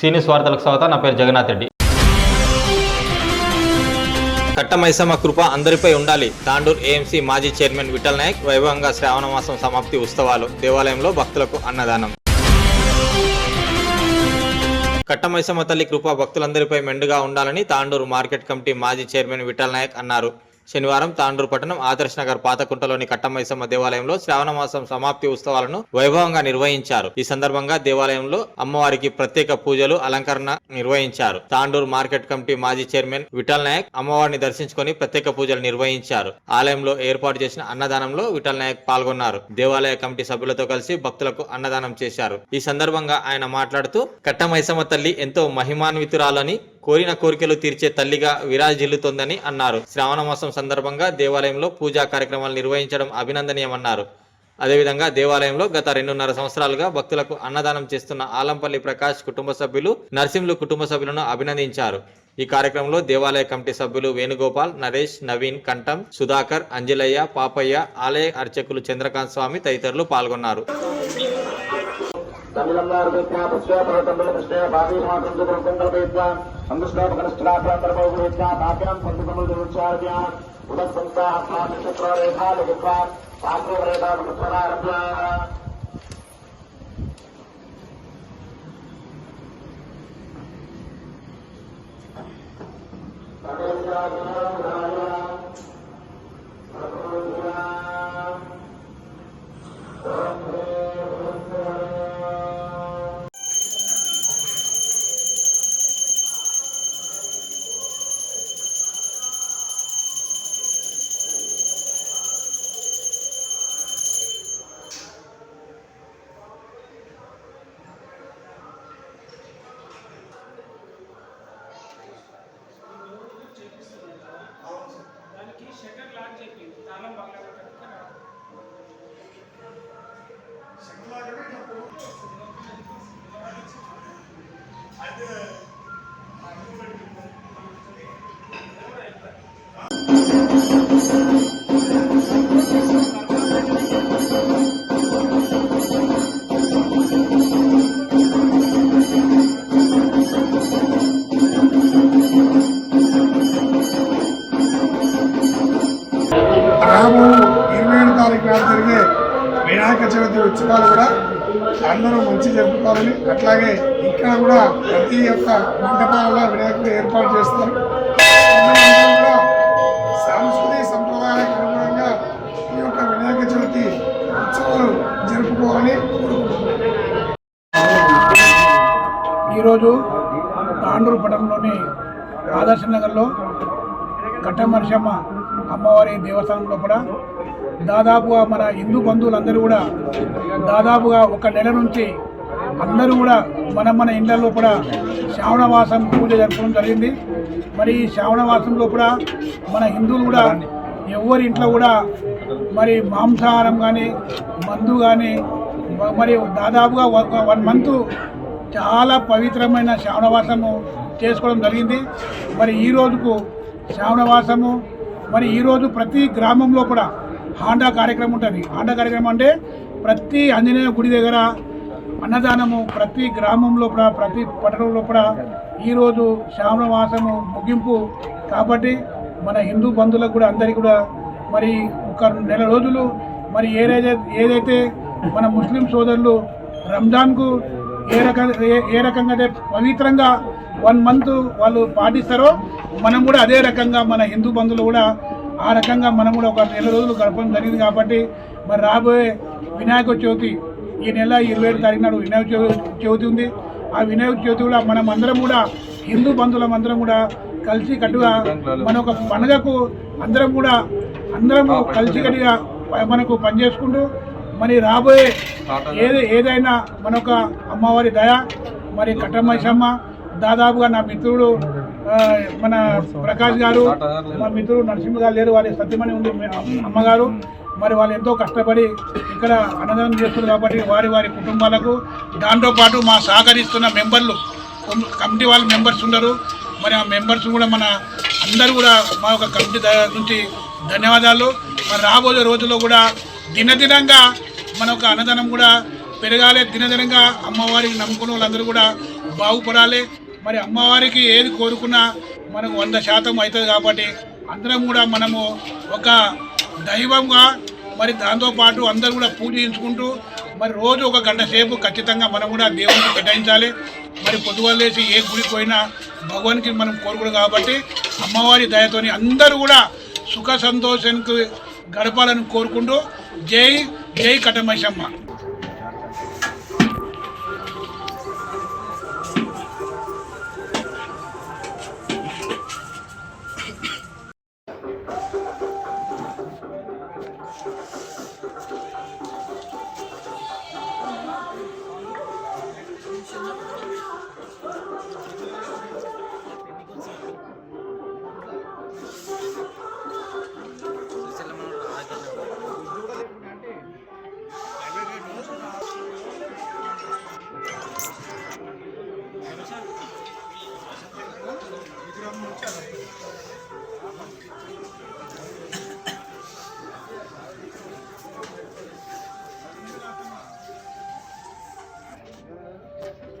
సీనియస్ వార్తలకు స్వాగతం. నా పేరు జగన్నాథ్ రెడ్డి. కట్టమైసమ్మ కృప అందరిపై ఉండాలి. తాండూర్ ఏఎంసీ మాజీ చైర్మన్ విఠల్ నాయక్ వైభవంగా శ్రావణ మాసం సమాప్తి ఉత్సవాలు దేవాలయంలో భక్తులకు అన్నదానం. కట్టమైసమ్మ తల్లి కృప భక్తులందరిపై మెండుగా ఉండాలని తాండూరు మార్కెట్ కమిటీ మాజీ చైర్మన్ విఠల్ నాయక్ అన్నారు. శనివారం తాండూరు పట్టణం ఆదర్శ్ నగర్ పాతకుంటలోని కట్టమైసమ్మ దేవాలయంలో శ్రావణ మాసం సమాప్తి ఉత్సవాలను వైభవంగా నిర్వహించారు. ఈ సందర్భంగా దేవాలయంలో అమ్మవారికి ప్రత్యేక పూజలు అలంకరణ నిర్వహించారు. తాండూరు మార్కెట్ కమిటీ మాజీ చైర్మన్ విఠల్ నాయక్ అమ్మవారిని దర్శించుకొని ప్రత్యేక పూజలు నిర్వహించారు. ఆలయంలో ఏర్పాటు చేసిన అన్నదానంలో విఠల్ నాయక్ పాల్గొన్నారు. దేవాలయ కమిటీ సభ్యులతో కలిసి భక్తులకు అన్నదానం చేశారు. ఈ సందర్భంగా ఆయన మాట్లాడుతూ కట్టమైసమ్మ తల్లి ఎంతో మహిమాన్వితురాలని కోరిన కోరికలు తీర్చే తల్లిగా విరాజిల్లుతోందని అన్నారు. శ్రావణ మాసం సందర్భంగా దేవాలయంలో పూజా కార్యక్రమాలు నిర్వహించడం అభినందనీయమన్నారు. అదేవిధంగా దేవాలయంలో గత రెండున్నర సంవత్సరాలుగా భక్తులకు అన్నదానం చేస్తున్న ఆలంపల్లి ప్రకాష్ కుటుంబ సభ్యులు నర్సింహులు కుటుంబ సభ్యులను అభినందించారు. ఈ కార్యక్రమంలో దేవాలయ కమిటీ సభ్యులు వేణుగోపాల్ నరేష్ నవీన్ కంఠం సుధాకర్ అంజలయ్య పాపయ్య ఆలయ అర్చకులు చంద్రకాంత్ స్వామి తదితరులు పాల్గొన్నారు. తమిళంగారుపేత్యా పశ్చాత్తమిళకృష్ణే భావీమాసం సుఖం సంకల్పయిత్వా సంకృష్ణోపకృష్ణాభ్యంతరభోగుపేత్యా కాప్యాం సంతకముద్రుచ్చార్య ఉదస్సంస్థాత్మాచక్రరేఖా లిఖిత్వా శాస్త్రవరేఖాకృష్ణారభ్య షట్టర్ లాక్ చెప్పి తాళం బాగా రాబో చవితి ఉత్సవాలు కూడా అందరూ మంచి జరుపుకోవాలని అట్లాగే ఇక్కడ కూడా ప్రతి ఒక్క మండపాలలో వినాయకుడు ఏర్పాటు చేస్తారు. కూడా సాంస్కృతిక సంప్రదాయాలకు అనుగుణంగా ఈ యొక్క వినాయక చవితి ఉత్సవాలు జరుపుకోవాలని ఈరోజు తాండూరు పట్టణంలోని ఆదర్శ నగర్లో కట్టమర్షమ్మ అమ్మవారి దేవస్థానంలో కూడా దాదాపుగా మన హిందూ బంధువులందరూ కూడా దాదాపుగా ఒక నెల నుంచి అందరూ కూడా మనం మన ఇళ్ళలో కూడా శ్రావణవాసం పూజ జరపడం జరిగింది. మరి ఈ శ్రావణవాసంలో కూడా మన హిందువులు కూడా ఎవరి ఇంట్లో కూడా మరి మాంసాహారం కానీ మందు కానీ మరి దాదాపుగా ఒక వన్ మంత్ చాలా పవిత్రమైన శ్రావణవాసము చేసుకోవడం జరిగింది. మరి ఈ రోజుకు శ్రావణవాసము మరి ఈరోజు ప్రతి గ్రామంలో కూడా హాండా కార్యక్రమం ఉంటుంది. హాండా కార్యక్రమం అంటే ప్రతి ఆంజనేయ గుడి దగ్గర అన్నదానము ప్రతి గ్రామంలో కూడా ప్రతి పట్టణంలో కూడా ఈరోజు శ్రావణవాసము ముగింపు. కాబట్టి మన హిందూ బంధువులకు కూడా అందరికీ కూడా మరి ఒక నెల రోజులు మరి ఏదైతే ఏదైతే మన ముస్లిం సోదరులు రంజాన్కు ఏ రక ఏ- ఏ రకంగా అయితే పవిత్రంగా వన్ మంత్ వాళ్ళు పాటిస్తారో మనం కూడా అదే రకంగా మన హిందూ బంధువులు కూడా ఆ రకంగా మనం కూడా ఒక నెల రోజులు గడపడం జరిగింది కాబట్టి మరి రాబోయే వినాయక చవితి ఈ నెల ఇరవై ఏడు తారీఖు నాడు వినాయక చవితి చవితి ఉంది. ఆ వినాయక చవితి కూడా మనం అందరం కూడా హిందూ బంధువులం అందరం కూడా కలిసి కట్టుగా మన ఒక పండుగకు అందరం కూడా అందరము కలిసి కట్టుగా మనకు పనిచేసుకుంటూ మరి రాబోయే ఏది ఏదైనా మనొక అమ్మవారి దయ మరి కట్టమైసమ్మ దాదాపుగా నా మిత్రుడు మన ప్రకాష్ గారు మా మిత్రుడు నరసింహ గారు లేరు వారి సత్యమణి ఉంది అమ్మగారు. మరి వాళ్ళు ఎంతో కష్టపడి ఇక్కడ అన్నదానం చేస్తున్నారు కాబట్టి వారి వారి కుటుంబాలకు దాంతోపాటు మా సహకరిస్తున్న మెంబర్లు కమిటీ వాళ్ళ మెంబర్స్ ఉన్నారు మరి ఆ మెంబర్స్ కూడా మన అందరూ కూడా మా యొక్క కమిటీ నుంచి ధన్యవాదాలు. మరి రాబోయే రోజుల్లో కూడా దినదినంగా మన యొక్క అన్నదానం కూడా పెరగాలి. దినదినంగా అమ్మవారికి నమ్ముకున్న వాళ్ళందరూ కూడా బాగుపడాలి. మరి అమ్మవారికి ఏది కోరుకున్నా మనకు వంద శాతం అవుతుంది కాబట్టి అందరం కూడా మనము ఒక దైవంగా మరి దాంతోపాటు అందరూ కూడా పూజించుకుంటూ మరి రోజు ఒక గంట సేపు ఖచ్చితంగా మనం కూడా దేవునికి కేటాయించాలి. మరి పొద్దుగలేసి ఏ గుడికి పోయినా భగవానికి మనం కోరుకుడు కాబట్టి అమ్మవారి దయతోని అందరూ కూడా సుఖ సంతోషానికి గడపాలని కోరుకుంటూ జై జై కటమైసమ్మ